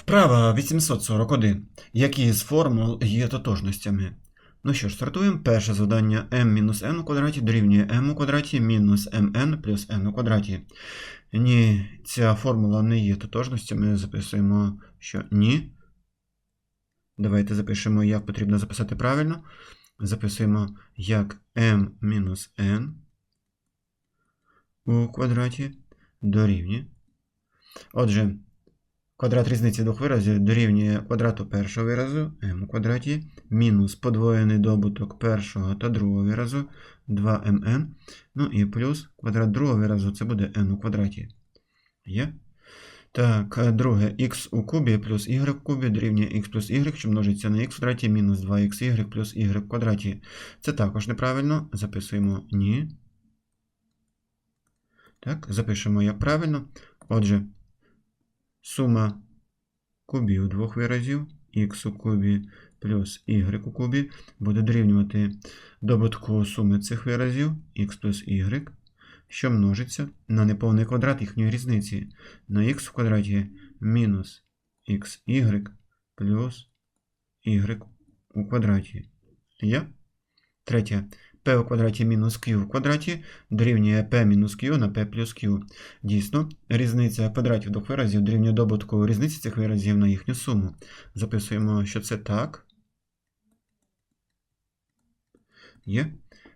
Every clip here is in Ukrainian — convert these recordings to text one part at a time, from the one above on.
Вправа 841. Які з формул є тотожностями? Ну що ж, стартуємо. Перше завдання m-n у квадраті дорівнює m у квадраті мінус mn плюс n у квадраті. Ні, ця формула не є тотожностями. Записуємо, що ні. Давайте запишемо, як потрібно записати правильно. Записуємо як m-n у квадраті дорівнює. Отже, квадрат різниці двох виразів дорівнює квадрату першого виразу m у квадраті мінус подвоєний добуток першого та другого виразу 2mn. Ну і плюс квадрат другого виразу це буде n у квадраті. Є? Так, друге x у кубі плюс y в кубі дорівнює x плюс y, що множиться на x в квадраті мінус 2xy плюс y в квадраті. Це також неправильно. Записуємо ні. Так, запишемо як правильно. Отже, сума кубів двох виразів х у кубі плюс y у кубі буде дорівнювати добутку суми цих виразів х плюс y, що множиться на неповний квадрат їхньої різниці на х в квадраті мінус xy плюс y у квадраті. Є? Третє. P у квадраті мінус q в квадраті дорівнює p мінус q на p плюс q. Дійсно, різниця квадратів двох виразів дорівнює добутку різниці цих виразів на їхню суму. Записуємо, що це так. Є.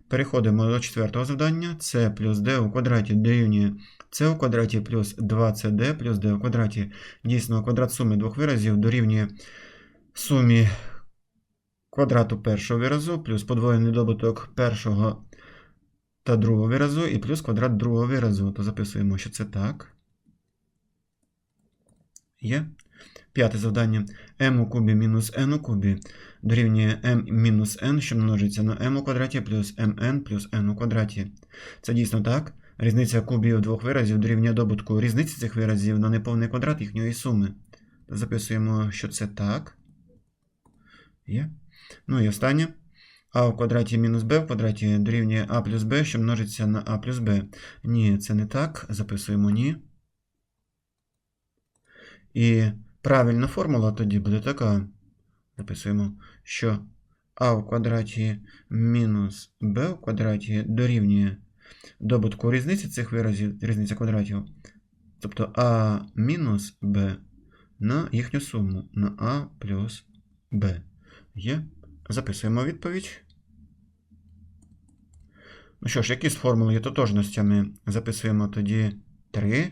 Переходимо до четвертого завдання. c плюс d у квадраті дорівнює c у квадраті плюс 2cd плюс d у квадраті. Дійсно, квадрат суми двох виразів дорівнює сумі квадрату першого виразу плюс подвоєний добуток першого та другого виразу і плюс квадрат другого виразу. То записуємо, що це так. Є. П'яте завдання. m у кубі мінус n у кубі дорівнює m мінус n, що множиться на m у квадраті плюс mn плюс n у квадраті. Це дійсно так. Різниця кубів двох виразів дорівнює добутку різниці цих виразів на неповний квадрат їхньої суми. Записуємо, що це так. Є. Ну і останнє. А в квадраті мінус b в квадраті дорівнює а плюс b, що множиться на а плюс b. Ні, це не так. Записуємо ні. І правильна формула тоді буде така. Записуємо, що а в квадраті мінус b в квадраті дорівнює добутку різниці цих виразів, різниця квадратів. Тобто а мінус b на їхню суму на а плюс b. Є. Записуємо відповідь. Ну що ж, які з формул є тотожностями? Записуємо тоді 3,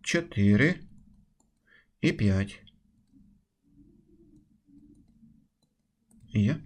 4 і 5. Є.